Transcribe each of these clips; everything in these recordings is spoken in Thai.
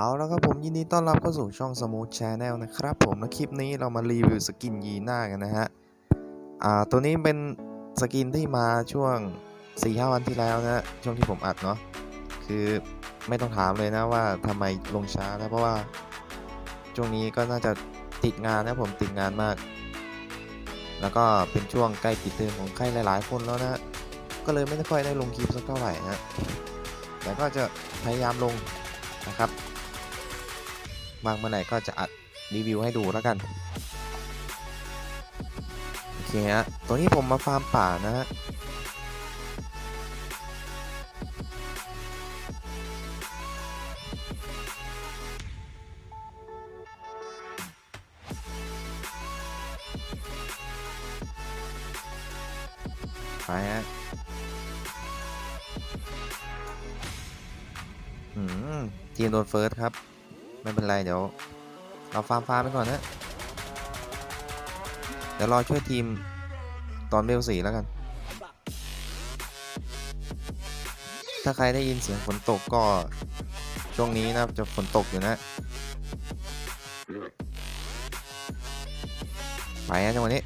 เอาแล้วครับผมยินดีต้อนรับเข้าสู่ช่อง Smooth Channel นะครับผมและคลิปนี้เรามารีวิวสกินยีน่ากันนะฮะ อ่า ตัวนี้เป็น สกินที่มาช่วง4-5วันที่แล้วนะช่วงที่ผมอัดเนาะคือไม่ต้องถามเลยนะว่าทำไมลงช้านะเพราะว่าช่วงนี้ก็น่าจะติดงานนะผมติดงานมาก แล้วก็เป็นช่วงใกล้ปิดเทอมของใครหลายๆ คนแล้วนะก็เลยไม่ค่อยได้ลงคลิปสักเท่าไหร่นะแต่ก็จะพยายามลงนะครับวางเมื่อไหร่ก็จะอัดรีวิวให้ดูแล้วกัน เคฮะตัวนี้ผมมาฟาร์มป่านะฮะไปฮะอืมทีมโดนเฟิร์สครับ ไม่เป็นไร เดี๋ยว เราฟาร์มฟาร์มไปก่อนนะ เดี๋ยวรอช่วยทีมตอนเบลสีแล้วกัน ถ้าใครได้ยินเสียงฝนตกก็ช่วงนี้นะจะฝนตกอยู่นะ ไปนะจังหวะนี้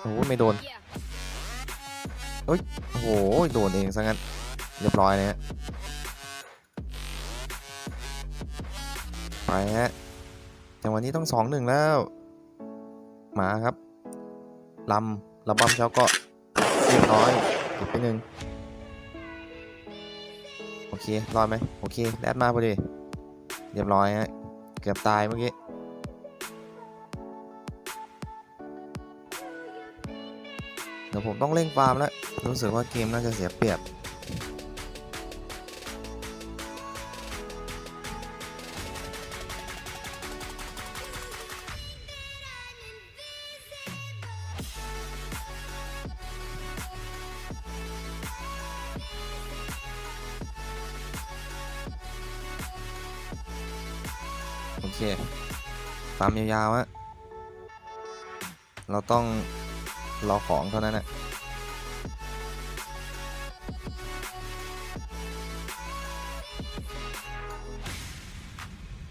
โอ้โหไม่โดนเอ้ยโอ้โห โดนเองซะงั้น เรียบร้อยเลยฮะ ไปฮะ จังหวะนี้ต้องสองหนึ่งแล้ว หมาครับลำลำบอมเช้าก็เรียบร้อยอีกไปหนึ่งโอเครอดไหมโอเคแดดมาพอดีเรียบร้อยฮะเกือบตายเมื่อกี้เดี๋ยวผมต้องเร่งฟาร์มแล้วรู้สึกว่าเกมน่าจะเสียเปรียบ เคฟาร์มยาวๆอะเราต้องรอของเท่านั้นแหละ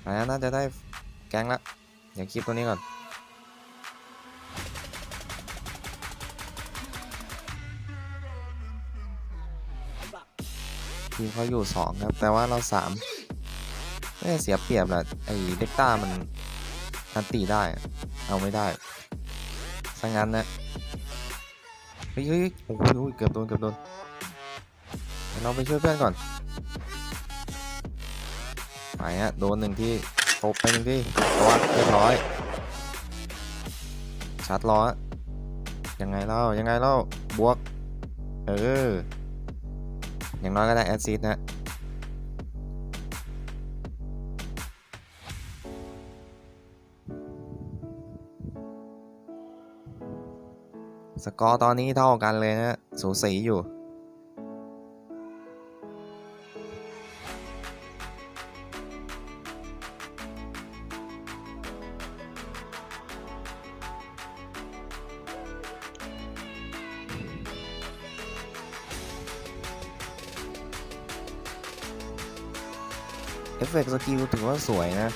ไอ้น่าจะได้แกงละเดี๋ยวคลิปตัวนี้ก่อน ทีมเขาอยู่ 2 ครับ แต่ว่าเรา 3 ไม่เสียเปรียบแหละไอ้เด็กต้ามันมันตีได้ เอาไม่ได้ซะงั้นนะเฮ้ยเฮ้ยโอ้โหเกือบโดนเกือบโดนเราไปช่วยเพื่อนก่อนไปฮะโดนหนึ่งที่ตบไปหนึ่งที่ตัวเรียบร้อยชาร์จล้อยังไงเล่ายังไงเล่าบวก เออ อย่างน้อยก็ได้แอดซิดนะ สกอร์ตอนนี้เท่ากันเลยนะสูสีอยู่ เอฟเฟกต์สกิลถือว่าสวยนะ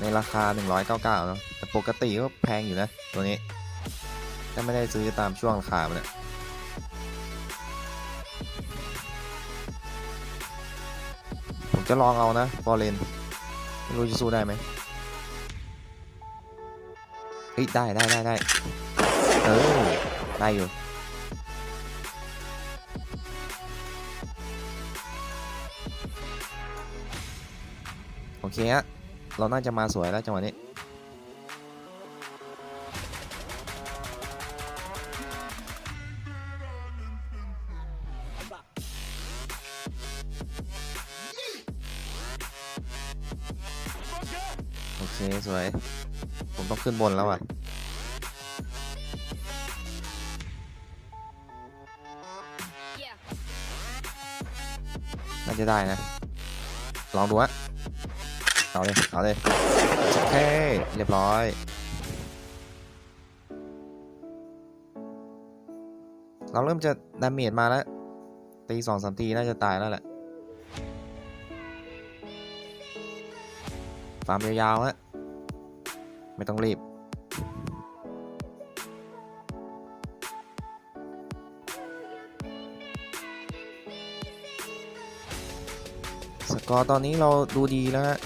ในราคา 199เนอะแต่ปกติก็แพงอยู่นะ ตัวนี้ ถ้าไม่ได้ซื้อตามช่วงราคามันเนี่ยผมจะลองเอานะฟอร์เรนไม่รู้จะสู้ได้ไหมเฮ้ยได้ได้ได้ได้เออได้อยู่โอเคฮะเราน่าจะมาสวยแล้วจังหวะนี้ สวย ผมต้องขึ้นบนแล้วอะน่าจะได้นะ ลองดูฮะเอาเลย เอาเลย โอเค เรียบร้อยเราเริ่มจะดาเมจมาแล้ว ตีสองสามตีน่าจะตายแล้วแหละ ฟาร์มยาวๆฮะ ไม่ต้องรีบ สกอร์ตอนนี้เราดูดีแล้วฮะ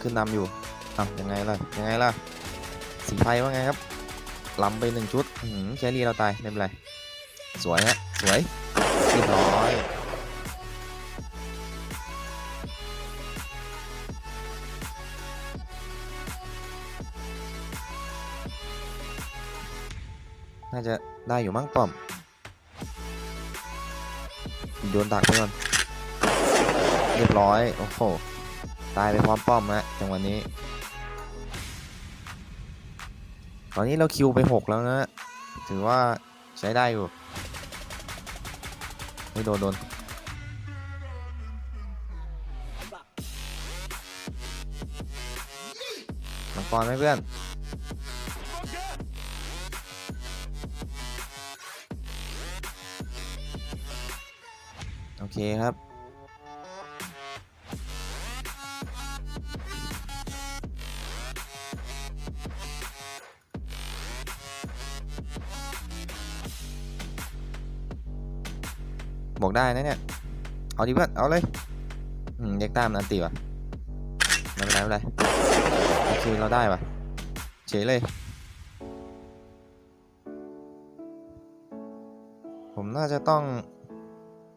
ขึ้นนำอยู่อ้าวยังไงล่ะ ยังไงล่ะ สีไพว่าไงครับล้ำไปหนึ่งชุดอื้อหือแครี่เราตาย ไม่เป็นไร สวยฮะ สวยเรียบร้อย น่าจะได้อยู่มั้งป้อม โดนดักไปก่อน เรียบร้อย โอ้โห ตายไปพร้อมป้อมฮะจังหวะนี้ ตอนนี้เราคิวไป 6 แล้วนะ ถือว่าใช้ได้อยู่ไม่โดนโดนมังกรไหมเพื่อน เคครับ บอกได้นะเนี่ย เอาดิเพื่อนเอาเลยอืมเด็กตามนอันตีวะไม่เป็นไรไม่เป็นไรโอเคเราได้ปะเฉยเลยผมน่าจะต้อง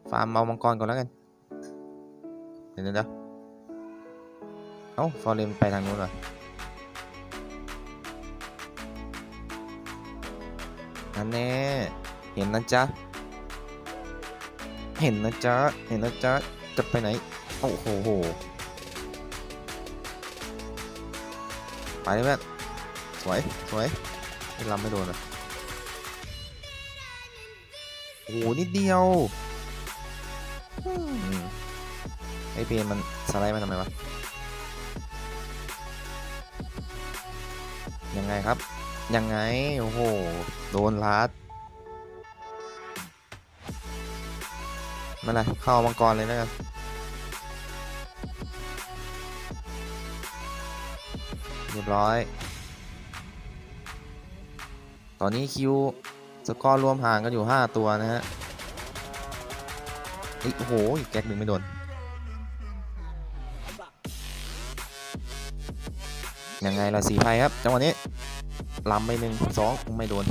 ฟาร์มเอามังกรก่อนแล้วกัน เดี๋ยวเดี๋ยวเอ้าฟอร์เรมไปทางนู้นเหรอนั่นแน่เห็นนะจ๊ะ เห็นนะจ๊ะ เห็นนะจ๊ะ จะไปไหน โอ้โหโหไปเลยเพื่สวย สวยไม่ลำไม่โดนอะโอ้โหนิดเดียว ไอเพนมันสไลด์มาทำไมวะ ยังไงครับ ยังไง โอ้โห โดนลัดไม่ไรเข้ามังกรเลยแล้วกันเรียบร้อย ตอนนี้คิวสกอร์รวมห่างกันอยู่ 5 ตัวนะฮะ ฮ้ยโอ้โหแก๊กหนึ่งไม่โดน ยังไงล่ะสีไพ่ครับ จังหวะนี้ลำไปหนึ่งสองไม่โดน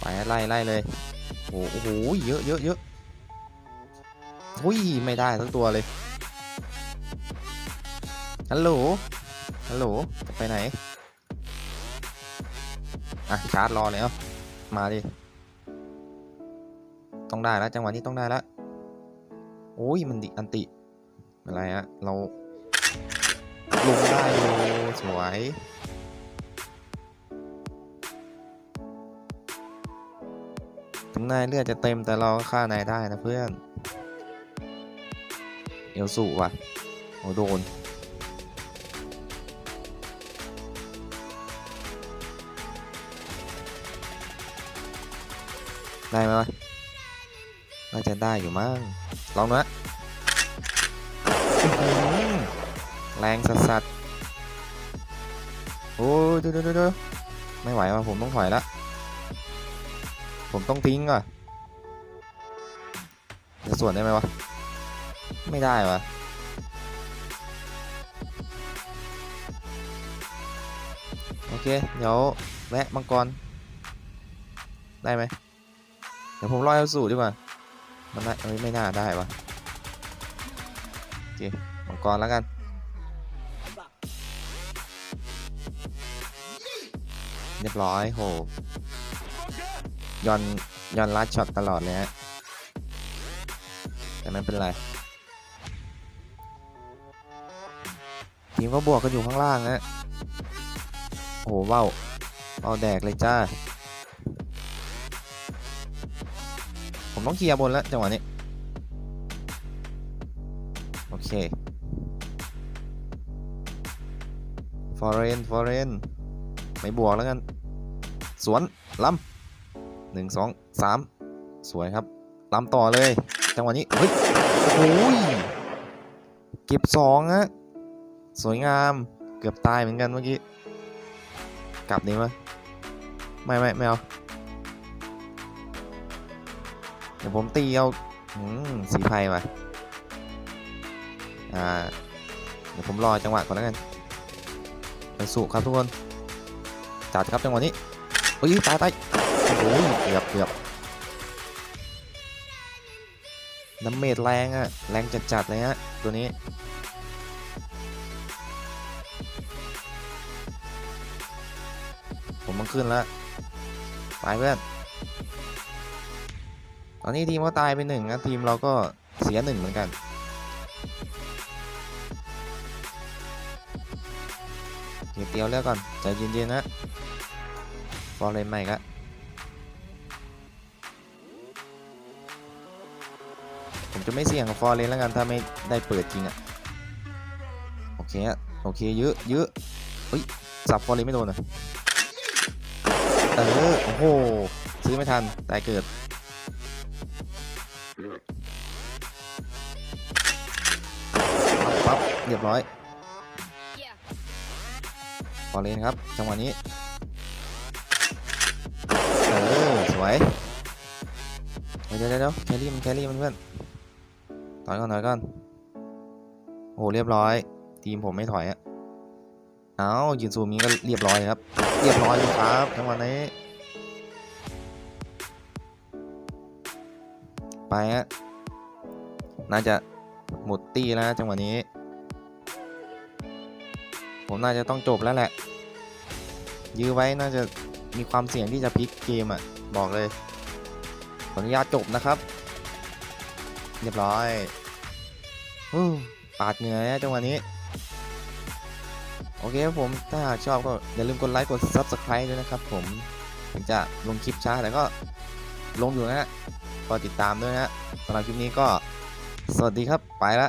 ไปไล่ไล่เลยโอ้โหเยอะเยอะเยอะหุ้ยไม่ได้ทั้งตัวเลย ฮัลโหล ฮัลโหลจะไปไหน อะชาร์จรอเลยเอ้ามาดิ ต้องได้แล้วจังหวะนี้ต้องได้แล้วโอ้ยมันดิอันติไม่เป็นไรฮะเราลงได้อยู่สวยถึงนายเลือดจะเต็มแต่เราก็ฆ่านายได้นะเพื่อนเอลสูว่ะโอ้โดนได้ไหมวะ น่าจะได้อยู่มั้งลองนะอื้อหือแรงสัสสัสโอ้ยเดี๋ยวเดี๋ยวเดี๋ยวไม่ไหวว่ะผมต้องถอยละผมต้องทิ้งอะจะส่วนได้ไหมวะ ไม่ได้วะโอเค เดี๋ยวแวะมังกร ได้ไหมเดี๋ยวผมรอเอาสูตรดีกว่า มันน่าเอ้ยไม่น่าได้วะโอเคมังกรแล้วกันเรียบร้อยโหย้อนย้อนลัดช็อตตลอดเลยฮะแต่ไม่เป็นไรทีมก็บวกกันอยู่ข้างล่างนะโอ้โหเว้าเว้าแดกเลยจ้า ต้องเคลียร์บนแล้วจังหวะนี้ โอเค ฟอร์เรน ฟอร์เรน ไม่บวกแล้วกัน สวนล้ำหนึ่งสองสามสวยครับล้ำต่อเลย จังหวะนี้ เฮ้ย โอ้ย เก็บสองฮะ สวยงาม เกือบตายเหมือนกันเมื่อกี้ กลับนี้มั้ยไม่ไม่ไม่เอา ดี๋ยวผมตีเอาอืมสีไพ่มาอ่าเดี๋ยวผมรอจังหวะก่อนแล้วกันไปสู่ครับทุกคนจัดครับจังหวะนี้เฮ้ยตายตายโอ้ยเกือบเกือบน้ำเมดแรงอะแรงจัดจัดๆเลยฮะตัวนี้ผมมันขึ้นแล้วไปเพื่อน อนนี้ทีมก็ตายไปหนึ่งนะทีมเราก็เสียหนึ่งเหมือนกัน เก็บเตียวเลือกก่อนใจเย็นๆนะฟอร์เรนใหม่ก็ผมจะไม่เสี่ยงกับฟอร์เรนแล้วกันถ้าไม่ได้เปิดจริงอะโอเคอะโอเคเยอะเยอะเฮ้ยสับฟอร์เรนไม่โดนอะเออโอ้โหซื้อไม่ทันตายเกิด เรียบร้อยฟอเรนครับ จังหวะนี้เออสวยเดี๋ยวเดี๋ยวเดี๋ยวแครี่มันแครี่มันเพื่อนถอยก่อนถอยก่อนโอ้เรียบร้อย ทีมผมไม่ถอยอะเอายืนซูมนี้ก็เรียบร้อยครับ เรียบร้อยเลยครับจังหวะนี้ไปฮะน่าจะหมดตีแล้วจังหวะนี้ ผมน่าจะต้องจบแล้วแหละ ยื้อไว้น่าจะมีความเสี่ยงที่จะพลิกเกมอะ บอกเลย ขออนุญาตจบนะครับ เรียบร้อยปาดเหงื่อนะจังหวะนี้ โอเคครับผม ถ้าหากชอบก็อย่าลืมกดไลค์กด Subscribe ด้วยนะครับผมถึงจะลงคลิปช้าแต่ก็ลงอยู่นะฮะก็ติดตามด้วยนะฮะสำหรับคลิปนี้ก็สวัสดีครับ ไปละ